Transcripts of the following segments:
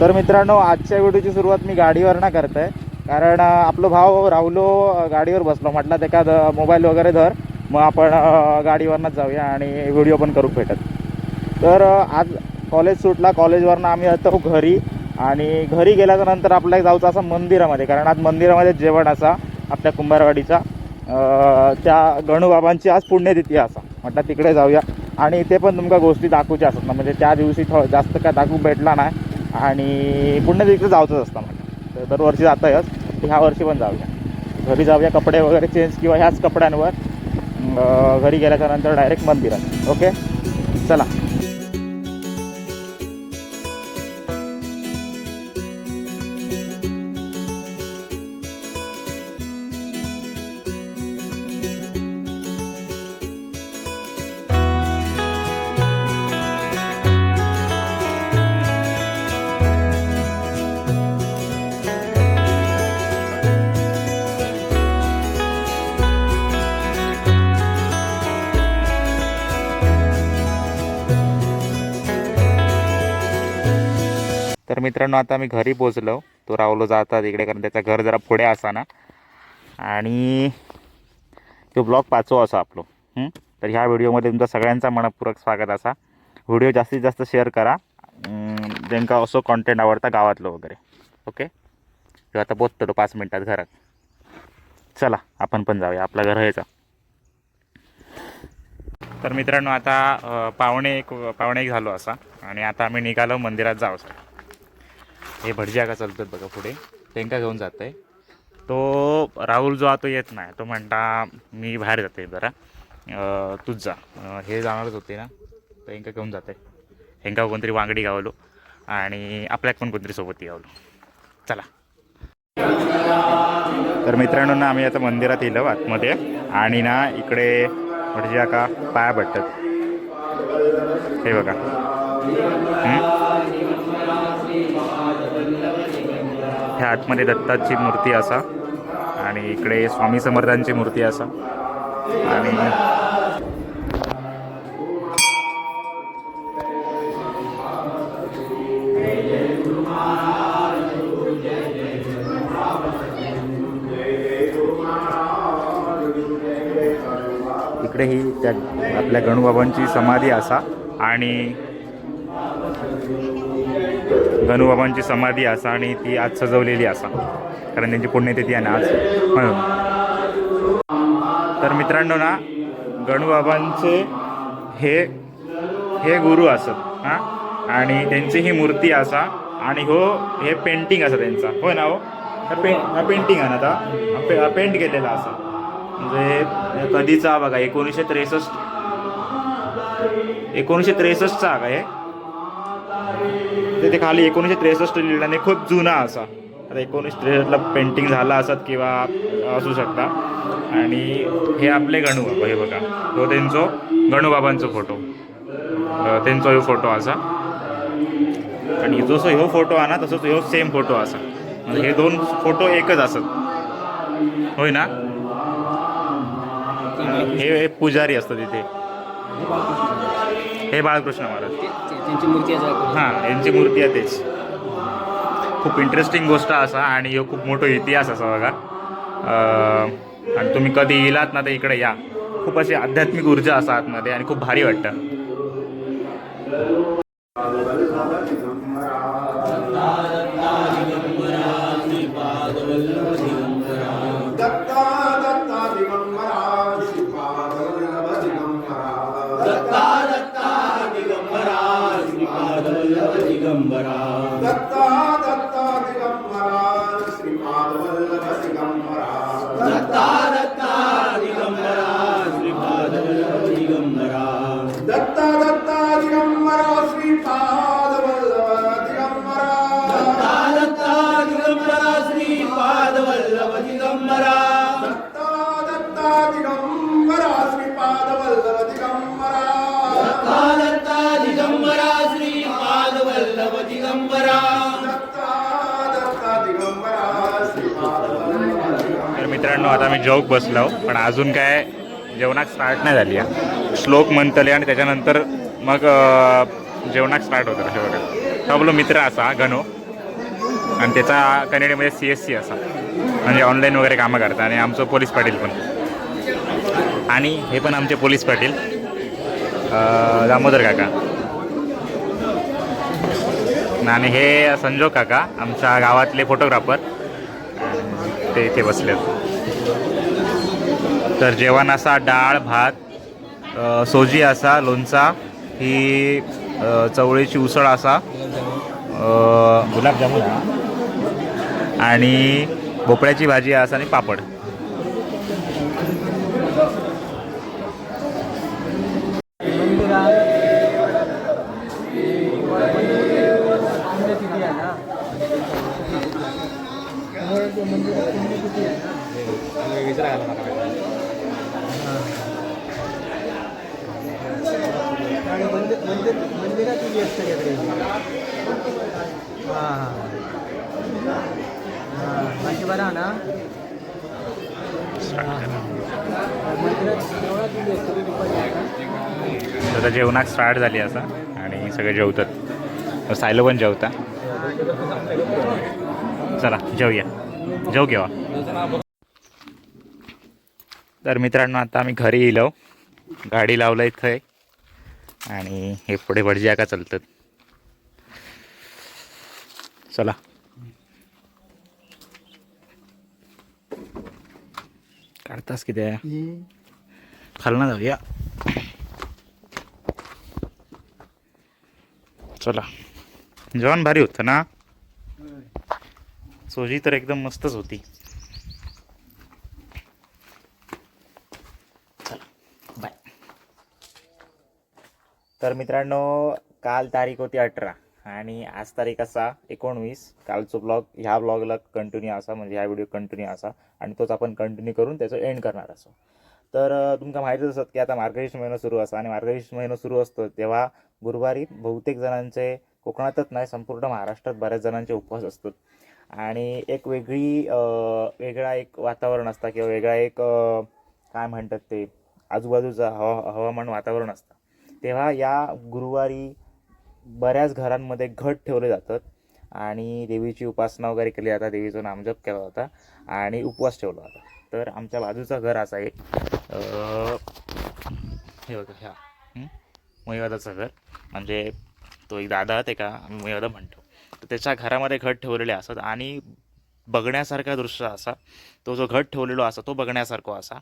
तर मित्रांनो आजच्या व्हिडिओची सुरुवात मी गाडीवरनं करत आहे कारण आपलो आपलं भाव राहुलो गाडीवर बसलो. म्हटलं ते का मोबाईल वगैरे धर. मग आपण गाडीवरनंच जाऊया आणि व्हिडिओ पण करू भेटत. तर आज कॉलेज सुटला. कॉलेजवरनं आम्ही येतो घरी. आणि घरी गेल्याच्यानंतर आपल्याला जाऊचं असं मंदिरामध्ये कारण आज मंदिरामध्ये जेवण असा आपल्या कुंभारवाडीचा. त्या गणूबाबांची आज पुण्यतिथी असा. म्हटलं तिकडे जाऊया. आणि ते पण तुमका गोष्टी दाखवूच्या असतात ना. म्हणजे त्या दिवशी थो जास्त काय दाखवू भेटला नाही. आणि पुन्हा तिकडे जाऊचंच असतं म्हटलं तर दरवर्षी जातायच. ह्या वर्षी पण जाऊया. घरी जाऊया कपडे वगैरे चेंज किंवा ह्याच कपड्यांवर घरी गेल्याच्यानंतर डायरेक्ट मंदिरात. ओके चला. तर मित्रांनो आता मी घरी पोचलो तो रावलो जातात इकडे कारण त्याचं घर जरा पुढे असा ना आणि तो ब्लॉग पाचवा असा आपलो. तर ह्या व्हिडिओमध्ये तुमचा सगळ्यांचा मनपूर्वक स्वागत असा. व्हिडिओ जास्तीत जास्त शेअर करा. ज्यांका असो कॉन्टेंट आवडता गावातलं वगैरे. ओके? तो आता पोचतो पाच मिनटात घरात. चला आपण पण जाऊया. आपला घर यायचा तर मित्रांनो आता पाहुणे पावणे एक पावणे एक झालो असा. आणि आता आम्ही निघालो मंदिरात जाऊ सर हे भटजी का चालतात बघा पुढे. त्यांका घेऊन जात आहे तो राहुल जो तो येत नाही तो म्हणता मी बाहेर जाते जरा. तूच जा. हे जाणारच होते ना. तर हेंका घेऊन जाते हेंका कोणतरी वांगडी गावलो आणि आपल्याक पण कोणतरी सोबत गावलो चला. तर मित्रांनो ना आम्ही आता मंदिरात येलो आतमध्ये आणि ना इकडे म्हणजे का पाया पडतात. हे बघा. ह्या आतमध्ये दत्ताची मूर्ती असा. आणि इकडे स्वामी समर्थांची मूर्ती असा. आणि इकडे ही त्या आपल्या गणूबाबांची समाधी असा. आणि गणूबाबांची समाधी असा आणि ती आज सजवलेली असा. कारण त्यांची पुण्यतिथी आहे ना आज. म्हणून. तर मित्रांनो ना गणूबाबांचे हे हे गुरु असत हां? आणि त्यांची ही मूर्ती असा आणि हो हे पेंटिंग असा त्यांचा. होय ना हो? हा पे हा पेंटिंग आहे ना आता? पे पेंट केलेला असा. म्हणजे कधीचा बघा एकोणीसशे त्रेसष्ट. एकोणीसशे त्रेसष्टचा हा का हे? तिथे खाली एकोणीसशे त्रेसष्ट लिहिलं आणि खूप जुना असा. आता एकोणीसशे त्रेसष्टला पेंटिंग झाला असत किंवा असू शकता. आणि हे आपले गणूबाबा हे बघा. तो त्यांचो गणूबाबांचो फोटो त्यांचो ह्यो फोटो असा. आणि जसो ह्यो फोटो आहे ना तसोच ह्यो सेम फोटो असा. म्हणजे हे दोन फोटो एकच असत. होय ना? हे हे पुजारी असतात तिथे. हे बाळकृष्ण महाराज. त्यांची मूर्ती. हां यांची मूर्ती आहे तेच. खूप इंटरेस्टिंग गोष्ट असा आणि ह्यो खूप मोठा इतिहास असा बघा. आणि तुम्ही कधी येलात ना तर इकडे या. खूप अशी आध्यात्मिक ऊर्जा असा आतमध्ये आणि खूप भारी वाटतं. मित्रांनो आता मी जॉब बसलो पण अजून काय जेवणात स्टार्ट नाही झाली आहे. श्लोक म्हणतले आणि त्याच्यानंतर मग जेवणाक स्टार्ट होतं अशा बघा. तो आपलो मित्र असा गणू. आणि त्याचा कन्नडीमध्ये सी एस सी असा. म्हणजे ऑनलाईन वगैरे कामं करता आणि आमचं पोलीस पाटील पण. आणि हे पण आमचे पोलीस पाटील. दामोदर काका. आणि हे संजोग काका आमच्या गावातले फोटोग्राफर ते इथे बसले तर जेवण असा डाळ भात सोजी असा लोणचा ही चवळीची उसळ असा. अ, गुलाबजामुन. आणि भोपळ्याची भाजी असा आणि पापड. मंदिरात उभी असते हां हां. हां बाकी बरा ना? आता जेवणात स्टार्ट झाली असा आणि सगळे जेवतात. सायलो पण जेवता. चला जेवूया. जेव घेवा तर मित्रांनो आता आम्ही घरी येलो. गाडी लावलं इथं आणि हे पुढे भटजी का चालतात. चला. काढतास किती खालना जाऊया. चला. जेवण भारी होतं ना? सोजी तर एकदम मस्तच होती. तर मित्रांनो काल तारीख होती अठरा आणि आज तारीख असा एकोणवीस. कालचो ब्लॉग ह्या ब्लॉगला कंटिन्यू असा म्हणजे ह्या व्हिडिओ कंटिन्यू असा आणि तोच आपण कंटिन्यू करून त्याचं एंड करणार असो. तर तुमका माहितीच असत की आता मार्गशीर्ष महिना सुरू असा आणि मार्गशीर्ष महिना सुरू असतो तेव्हा गुरुवारी बहुतेक जणांचे कोकणातच नाही संपूर्ण महाराष्ट्रात बऱ्याच जणांचे उपवास असतात. आणि एक वेगळी वेगळा एक वातावरण असतं किंवा वेगळा एक काय म्हणतात ते आजूबाजूचं हवा हवामान वातावरण असतं. तेव्हा या गुरुवारी बऱ्याच घरांमध्ये घट ठेवले जातात. आणि देवीची उपासना वगैरे केली जातात. देवीचं नामजप केला जाता. आणि उपवास ठेवला जाता. तर आमच्या बाजूचं घर असं आहे हे बघा ह्या. हं? घर. म्हणजे तो एक दादा ते का आम्ही मयवादा म्हणतो. तर त्याच्या घरामध्ये घट ठेवलेले असतात. आणि बघण्यासारखा दृश्य असा. तो जो घट ठेवलेलो असा तो बघण्यासारखा असा.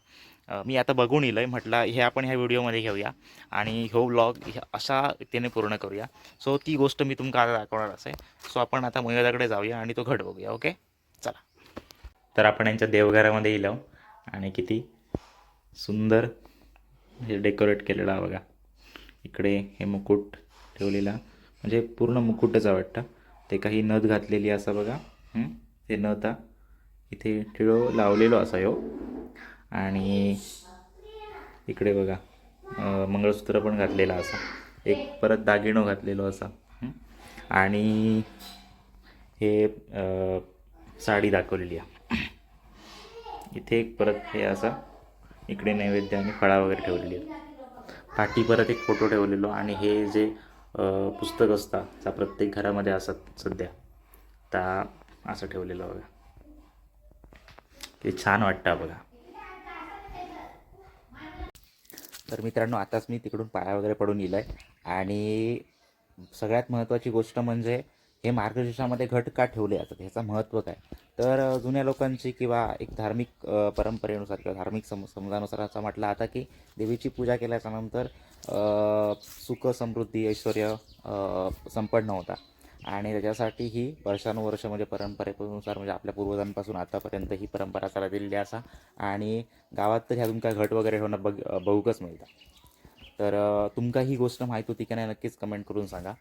मी आता बघून येईल आहे म्हटलं हे आपण ह्या व्हिडिओमध्ये घेऊया. आणि हो ब्लॉग अशा रीतीने पूर्ण करूया. सो ती गोष्ट मी तुमका आता दाखवणार असे. सो आपण आता मयदाकडे जाऊया आणि तो घट बघूया ओके चला. तर आपण यांच्या देवघरामध्ये येलो आणि किती सुंदर हे डेकोरेट केलेला बघा. इकडे हे मुकुट ठेवलेला. म्हणजे पूर्ण मुकुटच वाटतं. ते काही नथ घातलेली असं बघा. हं? ते नव्हता. इथे टिळो लावलेलो असा ह्यो. आणि इकडे बघा मंगळसूत्र पण घातलेलं असा. एक परत दागिनो घातलेलो असा. आणि हे साडी दाखवलेली आहे. इथे एक परत हे असा इकडे नैवेद्य आणि फळा वगैरे ठेवलेली आहे पाठी परत एक फोटो ठेवलेलो आणि हे जे पुस्तक असतात त्या प्रत्येक घरामध्ये असतात सध्या. त्या असं ठेवलेलं बघा. ते छान वाटतं बघा. तर मित्रांनो आताच मी तिकडून पाया वगैरे पडून येलो आहे आणि सगळ्यात महत्त्वाची गोष्ट म्हणजे हे मार्गदर्शामध्ये घट का ठेवले जातात ह्याचं महत्त्व काय? तर जुन्या लोकांची किंवा एक धार्मिक परंपरेनुसार किंवा धार्मिक सम समजानुसार असं म्हटलं आता की देवीची पूजा केल्याच्यानंतर सुख समृद्धी ऐश्वर संपन्न होता. आणि त्याच्यासाठी ही वर्षानुवर्ष म्हणजे परंपरेनुसार म्हणजे आपल्या पूर्वजांपासून आतापर्यंत ही परंपरा चाललेली असा. आणि गावात तर ह्या काय घट वगैरे होणं बघ बघूकच मिळतं. तर तुमका ही गोष्ट माहीत होती की नाही नक्कीच कमेंट करून सांगा.